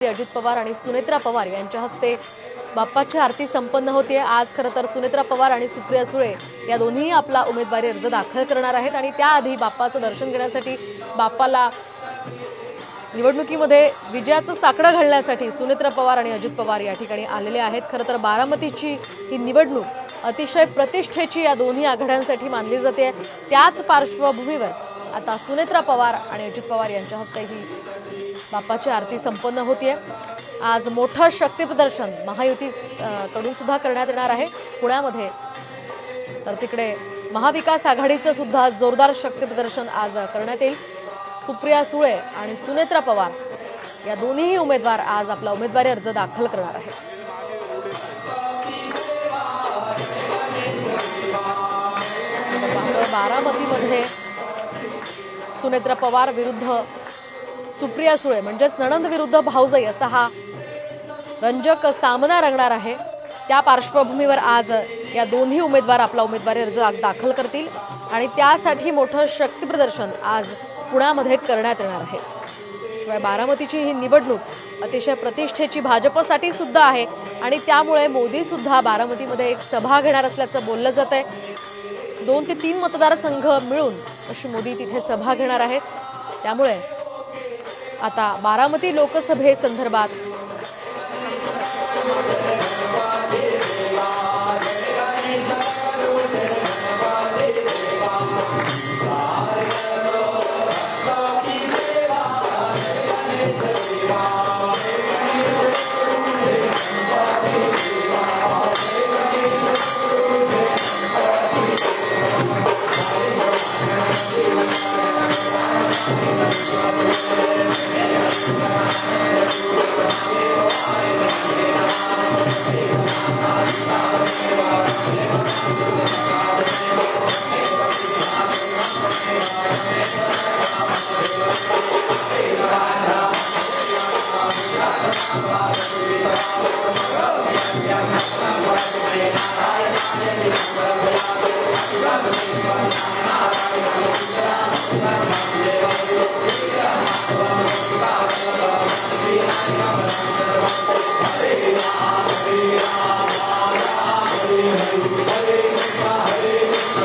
अजित पवार आणि सुनेत्रा पवार यांच्या हस्ते बाप्पाची आरती संपन्न होते आज खरं तर सुनेत्रा पवार आणि सुप्रिया सुळे या दोन्ही आपला उमेदवारी अर्ज दाखल करणार आहेत आणि त्याआधी बाप्पाचं दर्शन घेण्यासाठी बाप्पाला निवडणुकीमध्ये विजयाचं साकडं घालण्यासाठी सुनेत्रा पवार आणि अजित पवार या ठिकाणी आलेले आहेत. खरं तर बारामतीची ही निवडणूक अतिशय प्रतिष्ठेची या दोन्ही आघाड्यांसाठी मानली जाते त्याच पार्श्वभूमीवर आता सुनेत्रा पवार आणि अजित पवार यांच्या हस्ते ही बाप्पाची आरती संपन्न होतीये. आज मोठं शक्तीप्रदर्शन महायुती कडून सुद्धा करण्यात येणार आहे. पुण्यामध्ये तर तिकडे महाविकास आघाडीचं सुद्धा जोरदार शक्तीप्रदर्शन आज करण्यात येईल. सुप्रिया सुळे आणि सुनेत्रा पवार या दोन्ही उमेदवार आज आपला उमेदवारी अर्ज दाखल करणार आहेत. बारामतीमध्ये सुनेत्र पवार विरुद्ध सुप्रिया सुळे म्हणजेच नणंद विरुद्ध भाऊजाई असा हा रंजक सामना रंगणार आहे. त्या पार्श्वभूमीवर आज या दोन्ही उमेदवार आपला उमेदवारी अर्ज आज दाखल करतील आणि त्यासाठी मोठं शक्तीप्रदर्शन आज पुण्यामध्ये करण्यात येणार आहे. शिवाय बारामतीची ही निवडणूक अतिशय प्रतिष्ठेची भाजपसाठी सुद्धा आहे आणि त्यामुळे मोदी सुद्धा बारामतीमध्ये एक सभा घेणार असल्याचं बोललं जात आहे दोन ते तीन मतदारसंघ मिळून अशी मोदी तिथे सभा घेणार आहेत. त्यामुळे आता बारामती लोकसभेसंदर्भात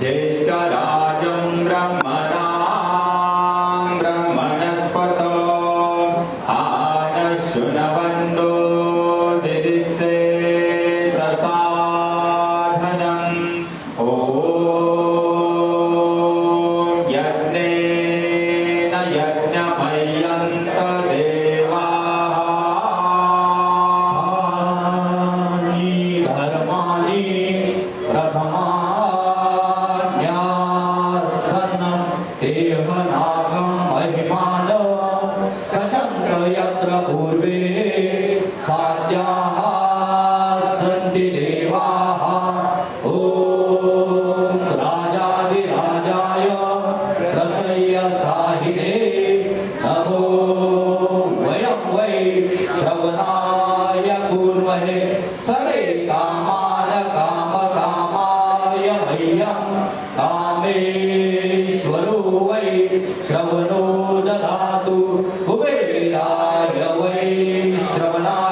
Jai Shikara. श्रवणो ददातु। कुबेराय वै श्रवणा